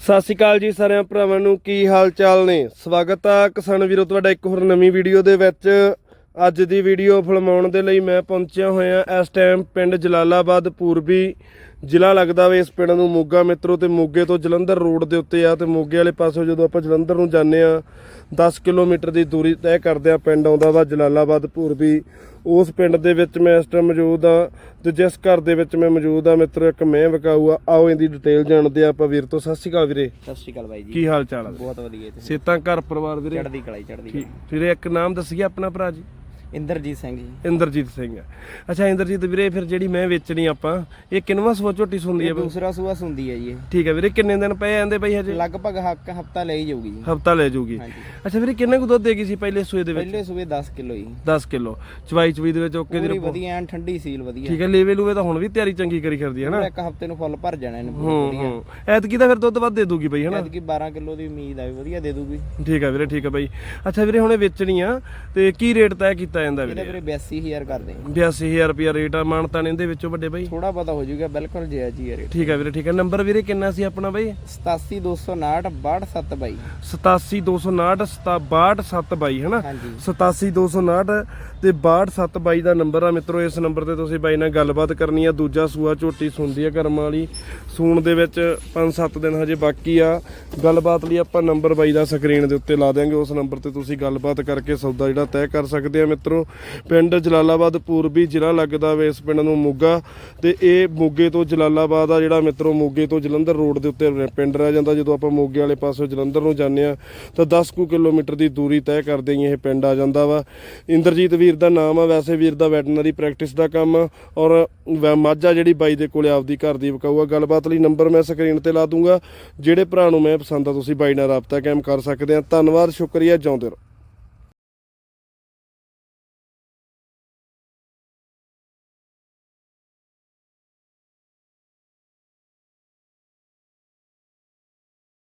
ਸਤਿ ਸ਼੍ਰੀ ਅਕਾਲ ਜੀ ਸਾਰਿਆਂ ਭਰਾਵਾਂ ਨੂੰ, ਕੀ ਹਾਲ ਚਾਲ ਨੇ? ਸਵਾਗਤ ਆ ਕਿਸਾਨ ਵੀਰੋ, ਤੁਹਾਡਾ ਇੱਕ ਹੋਰ ਨਵੀਂ ਵੀਡੀਓ ਦੇ ਵਿੱਚ। ਅੱਜ ਦੀ ਵੀਡੀਓ ਫਿਲਮਾਉਣ ਦੇ ਲਈ ਮੈਂ ਪਹੁੰਚਿਆ ਹੋਇਆ ਇਸ ਟਾਈਮ ਪਿੰਡ ਜਲਾਲਾਬਾਦ, ਪੂਰਬੀ ਜ਼ਿਲ੍ਹਾ ਲੱਗਦਾ ਵੇ ਇਸ ਪਿੰਡ ਨੂੰ ਮੋਗਾ ਮਿੱਤਰੋ ਤੇ ਮੋਗੇ ਤੋਂ ਜਲੰਧਰ ਰੋਡ ਦੇ ਉੱਤੇ ਆ ਤੇ ਮੋਗੇ ਵਾਲੇ ਪਾਸੋਂ ਜਦੋਂ ਆਪਾਂ ਜਲੰਧਰ ਨੂੰ ਜਾਂਦੇ ਆ 10 ਕਿਲੋਮੀਟਰ ਦੀ ਦੂਰੀ ਤੈਅ ਕਰਦੇ ਆ ਪਿੰਡ ਆਉਂਦਾ ਵਾ ਜਲਾਲਾਬਾਦ ਪੂਰਬੀ ਉਸ ਪਿੰਡ ਦੇ ਵਿੱਚ ਮੈਂ ਇਸ ਟਾਈਮ ਮੌਜੂਦ ਆ ਤੇ ਜਿਸ ਘਰ ਦੇ ਵਿੱਚ ਮੈਂ ਮੌਜੂਦ ਆ ਮਿੱਤਰੋ ਇੱਕ ਮੈਂ ਵਿਕਾਊ ਆ। ਆਓ ਇਹਦੀ ਡਿਟੇਲ ਜਾਣਦੇ ਆ ਆਪਾਂ ਵੀਰ ਤੋਂ। ਸਤਿ ਸ਼੍ਰੀ ਅਕਾਲ ਵੀਰੇ। ਸਤਿ ਸ਼੍ਰੀ ਅਕਾਲ ਬਾਈ ਜੀ। ਕੀ ਹਾਲ ਚਾਲ ਆ? ਬਹੁਤ ਵਧੀਆ ਜੀ। ਸੇਤਾਂ ਘਰ ਪਰਿਵਾਰ ਵੀਰੇ? ਚੜ੍ਹਦੀ ਕਲਾਈ ਚੜ੍ਹਦੀ ਵੀਰੇ ਇੱਕ ਨਾਮ ਦੱਸੀਏ ਆਪਣਾ ਭਰਾ ਜੀ। ਇੰਦਰਜੀਤ ਸਿੰਘ ਜੀ। ਇੰਦਰਜੀਤ ਸਿੰਘ ਅੱਛਾ ਇੰਦਰਜੀਤ ਵੀਰੇ ਫਿਰ ਜਿਹੜੀ ਮੈਂ ਵੇਚਣੀ ਆਪਾਂ ਇਹ ਕਿੰਨਵਾ ਸਵਾ ਝੋਟੀ ਇਹ ਹੈ ਦੂਸਰਾ ਸੂਆ ਸੁੰਦੀ ਹੈ ਜੀ ਇਹ। ਠੀਕ ਹੈ ਵੀਰੇ ਕਿੰਨੇ ਦਿਨ ਪਏ ਜਾਂਦੇ ਬਈ ਹਜੇ? ਲਗਭਗ ਹੱਕ ਹਫਤਾ ਲਈ ਜਾਊਗੀ ਜੀ। ਹਫਤਾ ਲੈ ਜਾਊਗੀ। ਅੱਛਾ ਵੀਰੇ ਕਿੰਨੇ ਕੁ ਦੁੱਧ ਦੇਗੀ ਸੀ ਪਹਿਲੇ ਸੂਏ ਦੇ ਵਿੱਚ? ਪਹਿਲੇ ਸੂਏ 10 ਕਿਲੋ ਜੀ। 10 ਕਿਲੋ। ਚਵਾਈ ਚਵਾਈ ਦੇ ਵਿੱਚ ਓਕੇ ਦੀ ਪੂਰੀ ਰਿਪੋਰਟ ਵਧੀਆ ਐਨ ਠੰਡੀ ਸੀਲ ਵਧੀਆ। ਠੀਕ ਹੈ ਲੇਵੇ ਲੂਵੇ ਤਾਂ ਹੁਣ ਵੀ ਤਿਆਰੀ ਚੰਗੀ ਕਰੀ ਫਿਰਦੀ ਹੈ ਨਾ ਇੱਕ ਹਫ਼ਤੇ ਨੂੰ ਫੁੱਲ ਭਰ ਜਾਣਾ ਇਹਨੂੰ ਹੂੰ ਹੂੰ। ਐਤਕੀ ਤਾਂ ਫਿਰ ਦੁੱਧ ਵੱਧ ਦੇ ਦੂਗੀ ਬਈ ਹਨਾ? ਐਤਕੀ 12 ਕਿਲੋ ਦੀ ਉਮੀਦ ਆ ਵੀ ਵਧੀਆ ਦੇ ਦੂਗੀ। ਠੀਕ ਹੈ ਵੀਰੇ ਠੀਕ ਹੈ ਬਈ। ਅੱਛਾ ਵੀਰੇ ਹੁਣੇ ਵੇਚਣੀ ਆ ਤੇ ਕੀ ਰੇਟ ਤੈਅ ਕੀਤਾ ਜਾਂਦਾ ਇਹਦੇ ਵੀਰੇ। ਵੀਰੇ 82000 ਕਰਦੇ 82000 ਰੁਪਿਆ ਰੇਟ ਆ ਮਾਨਤਾ ਨੇ ਇਹਦੇ ਵਿੱਚੋਂ ਵੱਡੇ ਬਈ। ਥੋੜਾ ਪਤਾ ਹੋ ਜਾਊਗਾ ਬਿਲਕੁਲ ਜਾਇਜ਼ ਹੀ ਹੈ ਰੇਟ ਠੀਕ ਹੈ ਵੀਰੇ ਠੀਕ ਹੈ ਨੰਬਰ ਵੀਰੇ ਕਿੰਨਾ ਸੀ ਆਪਣਾ ਬਈ? 87259 627 87259 62722 ਹਨਾ? ਹਾਂਜੀ। 87259 ਤੇ 6222 ਦਾ ਨੰਬਰ ਆ ਮਿੱਤਰੋ ਇਸ ਨੰਬਰ ਤੇ ਤੁਸੀਂ ਬਾਈ ਨਾਲ ਗੱਲਬਾਤ ਕਰਨੀ ਆ। ਦੂਜਾ ਸੂਆ ਝੋਟੀ ਸੁਣਦੀ ਆ ਕਰਮ ਵਾਲੀ। ਸੂਣ ਦੇ ਵਿੱਚ 5-7 ਦਿਨ ਹਜੇ ਬਾਕੀ ਆ। ਗੱਲਬਾਤ ਲਈ ਆਪਾਂ ਨੰਬਰ ਬਾਈ ਦਾ ਸਕਰੀਨ ਦੇ ਉੱਤੇ ਲਾ ਦਿਆਂਗੇ। ਉਸ ਨੰਬਰ ਤੇ ਤੁਸੀਂ ਗੱਲਬਾਤ ਕਰਕੇ ਸੌਦਾ ਜਿਹੜਾ ਤੈਅ ਕਰ ਸਕਦੇ ਆ ਮਿੱਤਰੋ। ਪਿੰਡ ਜਲਾਲਾਬਾਦ ਪੂਰਬੀ ਜ਼ਿਲ੍ਹਾ ਲੱਗਦਾ ਵੇ ਇਸ ਪਿੰਡ ਨੂੰ ਮੋਗਾ ਤੇ ਇਹ ਮੋਗੇ ਤੋਂ ਜਲਾਲਾਬਾਦ ਆ ਜਿਹੜਾ ਮਿੱਤਰੋ ਮੋਗੇ ਤੋਂ ਜਲੰਧਰ ਰੋਡ ਦੇ ਉੱਤੇ ਰ- ਪਿੰਡ ਰਹਿ ਜਾਂਦਾ। ਜਦੋਂ ਆਪਾਂ ਮੋਗੇ ਵਾਲੇ ਪਾਸੋਂ ਜਲੰਧਰ ਨੂੰ ਜਾਂਦੇ ਆ ਤਾਂ 10 ਕੁ ਕਿਲੋਮੀਟਰ ਦੀ ਦੂਰੀ ਤੈਅ ਕਰਦੇ ਹੀ ਇਹ ਪਿੰਡ ਆ ਜਾਂਦਾ ਵਾ। ਇੰਦਰਜੀਤ ਵੀਰ ਦਾ ਨਾਮ ਆ, ਵੈਸੇ ਵੀਰ ਦਾ ਵੈਟਰਨਰੀ ਪ੍ਰੈਕਟਿਸ ਦਾ ਕੰਮ ਆ ਔਰ ਮਾਝਾ ਜਿਹੜੀ ਬਾਈ ਦੇ ਕੋਲੇ ਆਪਦੀ ਘਰ ਦੀ ਵਿਕਾਊ ਗੱਲਬਾਤ ਲਈ ਨੰਬਰ ਮੈਂ ਸਕਰੀਨ ਤੇ ਲਾ ਦੂੰਗਾ। ਜਿਹੜੇ ਭਰਾ ਨੂੰ ਮੈਂ ਪਸੰਦ ਆ, ਤੁਸੀਂ ਬਾਈ ਨਾਲ ਰਾਬਤਾ ਕਾਇਮ ਕਰ ਸਕਦੇ ਆ। ਧੰਨਵਾਦ, ਸ਼ੁਕਰੀਆ, ਜਿਉਂਦੇ ਰਹੋ।